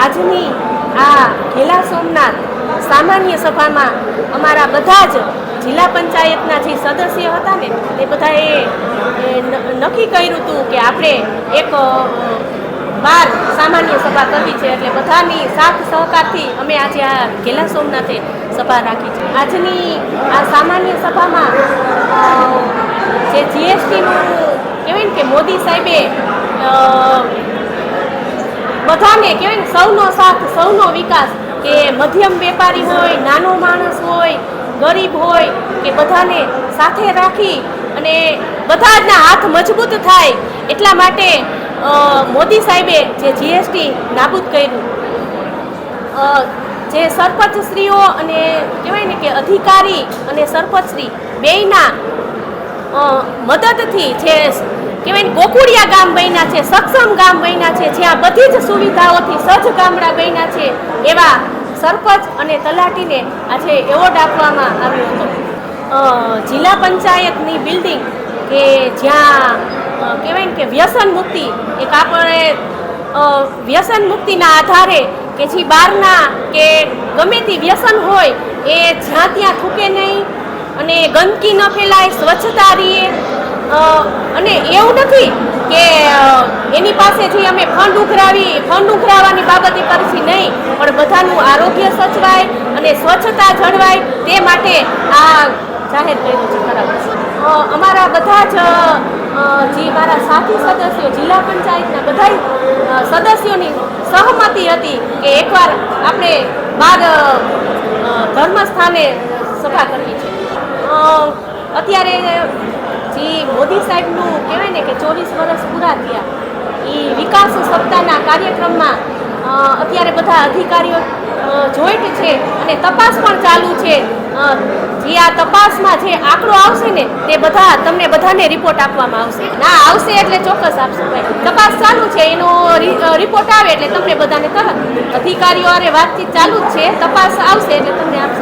આજની આ ઘેલા સોમનાથ સામાન્ય સભામાં અમારા બધા જ જિલ્લા પંચાયતના જે સદસ્ય હતા ને, તે બધાએ નક્કી કર્યું હતું કે આપણે એક બાર સામાન્ય સભા કરવી છે એટલે બધાની સાથ સહકારથી અમે આજે આ ઘેલા સોમનાથે સભા રાખી છે. આજની આ સામાન્ય સભામાં જે જીએસટીનું કહેવાય ને કે મોદી સાહેબે બધાને કહેવાય ને, સૌનો સાથ, સૌનો વિકાસ, કે મધ્યમ વેપારી હોય, નાનો માણસ હોય, ગરીબ હોય, કે બધાને સાથે રાખી અને બધા જના હાથ મજબૂત થાય, એટલા માટે મોદી સાહેબે જે જીએસટી નાબૂદ કર્યું. જે સરપંચશ્રીઓ અને કહેવાય ને કે અધિકારી અને સરપંચશ્રી બેયના મદદથી જે કહેવાય ગોકુડિયા ગામ બન્યા છે સક્ષમ ગામ બન્યા છે, જ્યાં બધી જ સુવિધાઓથી સજ્જ ગામડા બન્યા છે, એવા સરપંચ અને તલાટીને આજે એવોર્ડ આપવામાં આવ્યો હતો. જિલ્લા પંચાયતની બિલ્ડિંગ કે જ્યાં કહેવાય ને કે વ્યસન મુક્તિ, એક આપણે વ્યસન મુક્તિના આધારે કે જે બહારના કે ગમે તે વ્યસન હોય, એ જ્યાં ત્યાં થૂકે નહીં અને ગંદકી ન ફેલાય, સ્વચ્છતા રહીએ અને એવું નથી કે એની પાસેથી અમે ફંડ ઉઘરાવી, ફંડ ઉઘરાવવાની બાબતે કરશી નહીં, પણ બધાનું આરોગ્ય સચવાય અને સ્વચ્છતા જળવાય તે માટે આ જાહેર કર્યું છે બરાબર અમારા બધા જ જે મારા સાથી સદસ્યો, જિલ્લા પંચાયતના બધા સદસ્યોની સહમતી હતી કે એકવાર આપણે બાર ધર્મસ્થાને સભા કરવી છે. અત્યારે જે મોદી સાહેબનું કહેવાય ને કે ચોવીસ વર્ષ પૂરા થયા, એ વિકાસ સપ્તાહના કાર્યક્રમમાં અત્યારે બધા અધિકારીઓ જોઈન્ટ છે અને તપાસ પણ ચાલુ છે. જે આ તપાસમાં જે આંકડો આવશે ને, તે બધા તમને બધાને રિપોર્ટ આપવામાં આવશે. ના, આવશે એટલે ચોક્કસ આપશે ભાઈ. તપાસ ચાલુ છે, એનો રિપોર્ટ આવે એટલે તમને બધાને તરત અધિકારીઓ અરે વાતચીત ચાલુ જ છે. તપાસ આવશે એટલે તમને આપશે.